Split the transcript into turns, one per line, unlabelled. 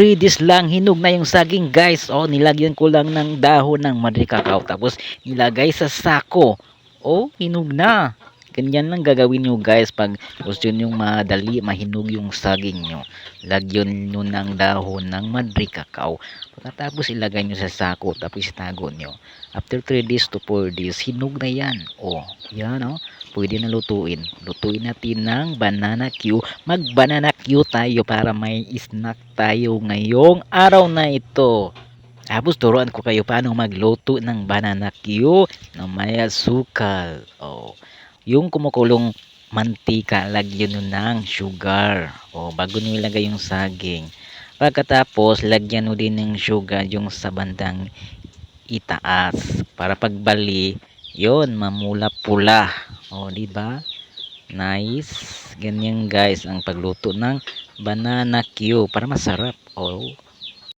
3 days lang hinog na yung saging guys. Oh, nilagyan ko lang ng dahon ng madre cacao tapos nilagay sa sako. Oh, hinog na. Ganyan lang gagawin nyo guys pag gusto nyo madali mahinog yung saging nyo. Lagyan nyo ng dahon ng madre cacao. Pagkatapos ilagay nyo sa sako tapos itago nyo. After 3 days to 4 days, hinog na yan. Oh, yan oh. Pwede na lutuin. Lutuin natin ng banana Q. Mag banana Q tayo para may snack tayo ngayong araw na ito. Tapos turuan ko kayo paano magluto ng banana Q na may asukal. Oh, yung kumukulong mantika, lagyan nyo ng sugar. O, bago nyo ilagay yung saging. Pagkatapos, lagyan nyo din ng sugar yung sa bandang itaas. Para pagbali, yon mamula pula. O, di ba? Nice. Ganyan guys ang pagluto ng banana Q para masarap. Oh,